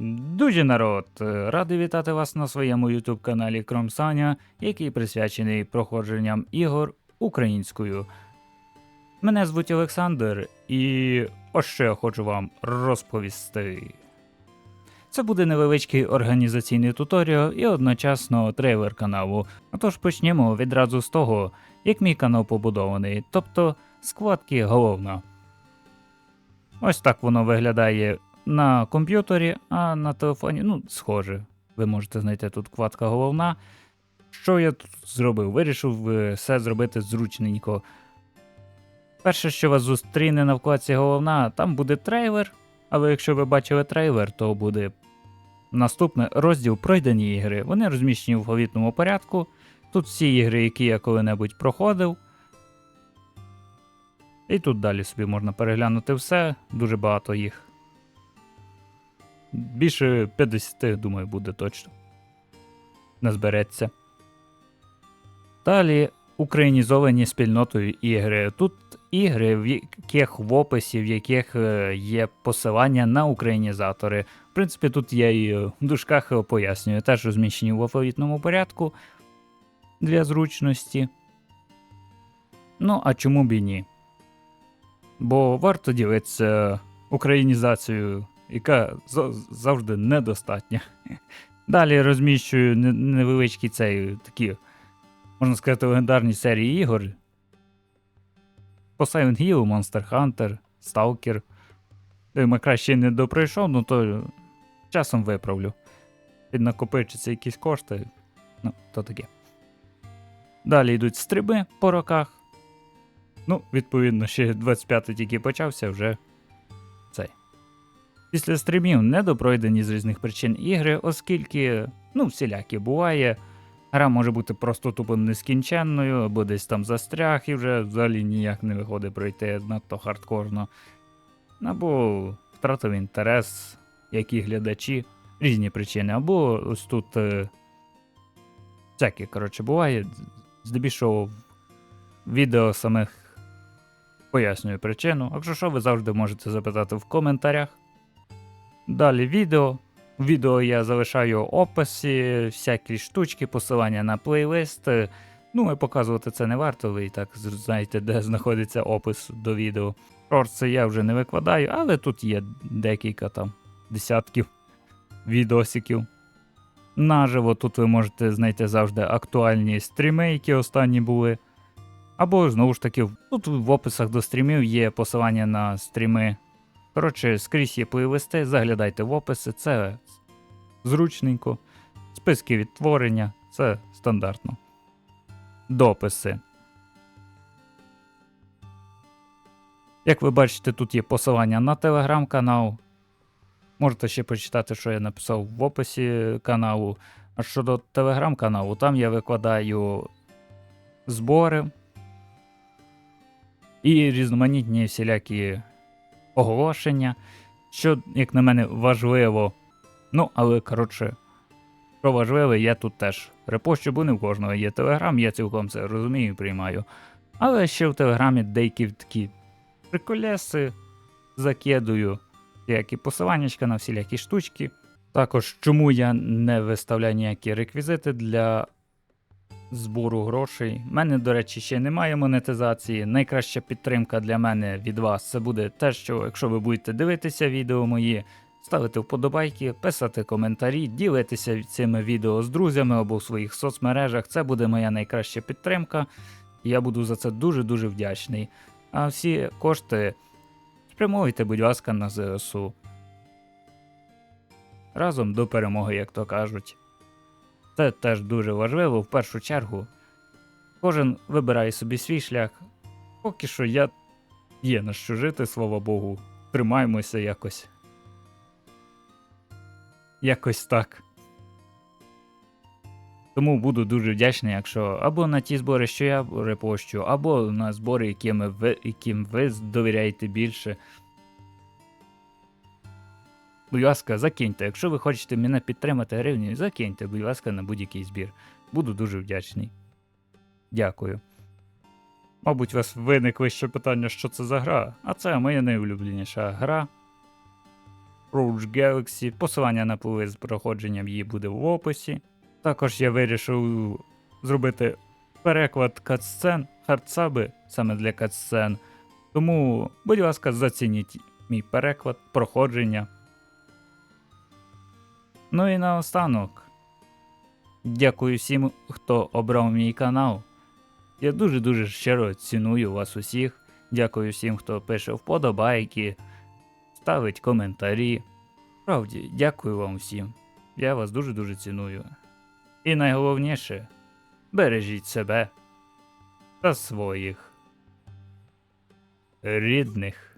Дуже народ! Радий вітати вас на своєму YouTube каналі Кромсаня, який присвячений проходженням ігор українською. Мене звуть Олександр, і ось що я хочу вам розповісти. Це буде невеличкий організаційний туторіал і одночасно трейлер каналу. Отож почнемо відразу з того, як мій канал побудований, тобто складки головна. Ось так воно виглядає на комп'ютері, а на телефоні, ну, схоже. Ви можете знайти тут вкладка головна. Що я тут зробив? Вирішив е, все зробити зручненько. Перше, що вас зустріне на вкладці головна, там буде трейлер. Але якщо ви бачили трейлер, то буде наступний розділ пройдені ігри. Вони розміщені в алфавітному порядку. Тут всі ігри, які я коли-небудь проходив. І тут далі собі можна переглянути все, дуже багато їх. Більше 50, думаю, буде точно. Не збереться. Далі українізовані спільнотою ігри. Тут ігри, в яких в описі, в яких е, є посилання на українізатори. В принципі, тут я і в дужках пояснюю, теж розміщені в алфавітному порядку для зручності. Ну, а чому б і ні? Бо варто ділитися українізацією, яка завжди недостатня. Далі розміщую невеличкі цей такі, можна сказати, легендарні серії ігор. По Silent Hill, Monster Hunter, Stalker. Макра ще не допройшов, ну то часом виправлю. Піднакопичаться якісь кошти. Ну, то таке. Далі йдуть стриби по роках. Ну, відповідно, ще 25-й тільки почався, вже. Після стрімів недопройдені з різних причин ігри, оскільки, ну, всілякі буває. Гра може бути просто тупо нескінченною, або десь там застряг і вже взагалі ніяк не виходить пройти надто хардкорно. Або втратив інтерес, які глядачі, різні причини. Або ось тут е, всяке, коротше, буває. Здебільшого відео самих пояснюю причину. Якщо що, ви завжди можете запитати в коментарях. Далі відео. Відео я залишаю описи, всякі штучки, посилання на плейлист. Ну, і показувати це не варто, ви і так знаєте, де знаходиться опис до відео. Шорти я вже не викладаю, але тут є декілька там десятків відосиків. Наживо тут ви можете знайти завжди актуальні стріми, які останні були. Або знову ж таки, тут в описах до стрімів є посилання на стріми. Коротше, скрізь є плейлисти, заглядайте в описи, це зручненько. Списки відтворення, це стандартно. Дописи. Як ви бачите, тут є посилання на телеграм-канал. Можете ще почитати, що я написав в описі каналу. А щодо телеграм-каналу, там я викладаю збори і різноманітні всілякі оголошення, що, як на мене, важливо. Ну, але коротше, що важливе, я тут теж репощу, бо не в кожного є телеграм, я цілком це розумію і приймаю. Але ще в телеграмі деякі такі приколеси закидую, всілякі посиланнячка на всілякі штучки. Також, чому я не виставляю ніякі реквізити для збору грошей. У мене, до речі, ще немає монетизації. Найкраща підтримка для мене від вас це буде те, що якщо ви будете дивитися відео мої, ставити вподобайки, писати коментарі, ділитися цими відео з друзями або в своїх соцмережах. Це буде моя найкраща підтримка. Я буду за це дуже-дуже вдячний. А всі кошти спрямовуйте, будь ласка, на ЗСУ. Разом до перемоги, як то кажуть. Це теж дуже важливо в першу чергу. Кожен вибирає собі свій шлях. Поки що я є на що жити, слава Богу. Тримаємося якось. Якось так. Тому буду дуже вдячний, якщо або на ті збори, що я репощу, або на збори, якими ви, яким ви довіряєте більше. Будь ласка, закиньте. Якщо ви хочете мене підтримати гривню, закиньте, будь ласка, на будь-який збір. Буду дуже вдячний. Дякую. Мабуть, у вас виникли ще питання, що це за гра, а це моя найулюбленіша гра. Rouge Galaxy. Посилання на пливи з проходженням її буде в описі. Також я вирішив зробити переклад катсцен, хардсаби саме для катсцен. Тому, будь ласка, зацініть мій переклад, проходження. Ну і наостанок. Дякую всім, хто обрав мій канал. Я дуже-дуже щиро ціную вас усіх. Дякую всім, хто пише вподобайки, ставить коментарі. Справді, дякую вам всім. Я вас дуже-дуже ціную. І найголовніше бережіть себе та своїх рідних.